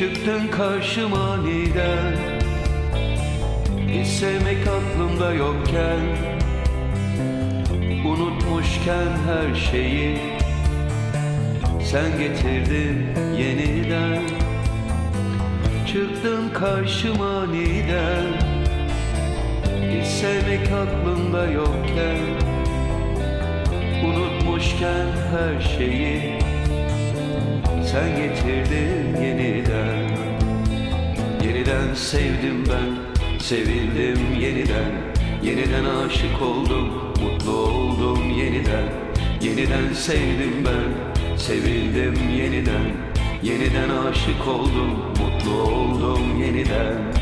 Çıktın karşıma aniden Hiç sevmek aklımda yokken Unutmuşken her şeyi Sen getirdin yeniden. Çıktın karşıma aniden Hiç sevmek aklımda yokken Unutmuşken her şeyi Sen getirdin yeniden. Yeniden sevdim ben Sevildim yeniden. Yeniden aşık oldum Mutlu oldum yeniden. Yeniden sevdim ben Sevildim yeniden. Yeniden aşık oldum Mutlu oldum yeniden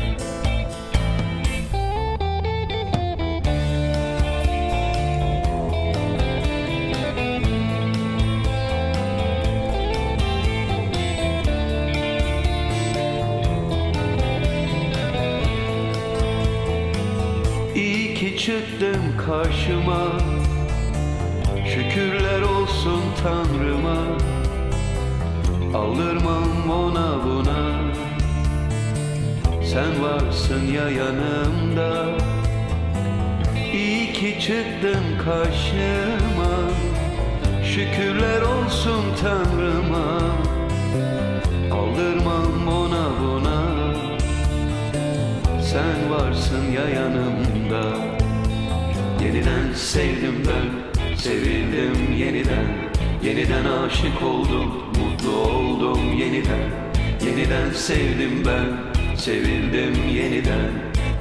Çıktın karşıma. Şükürler olsun Tanrıma. Aldırmam ona buna. Sen varsın ya yanımda. İyi ki çıktın karşıma. Şükürler olsun Tanrıma. Aldırmam ona buna. Sen varsın ya yanımda Yeniden sevdim ben Sevildim yeniden. Yeniden aşık oldum Mutlu oldum yeniden. Yeniden sevdim ben Sevildim yeniden.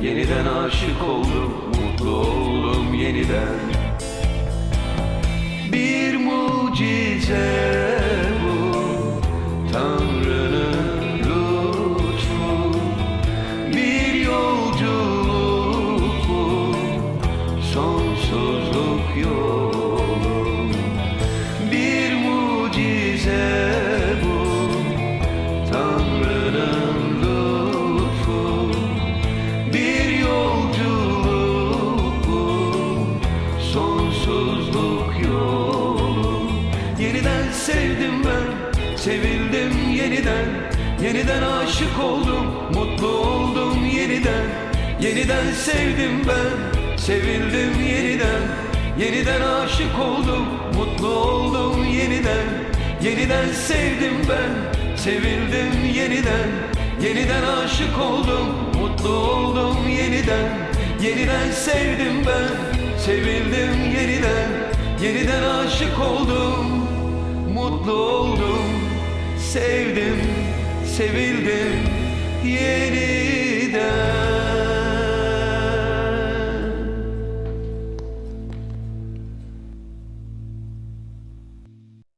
Yeniden aşık oldum Mutlu oldum yeniden sevdim ben Sevildim yeniden. Yeniden aşık oldum Mutlu oldum yeniden. Yeniden sevdim ben Sevildim yeniden. Yeniden aşık oldum Mutlu oldum yeniden. Yeniden sevdim ben Sevildim yeniden. Yeniden aşık oldum Mutlu oldum yeniden. Yeniden sevdim ben Sevildim yeniden. Yeniden aşık oldum Mutlu oldum. Sevdim Sevildim. Yeniden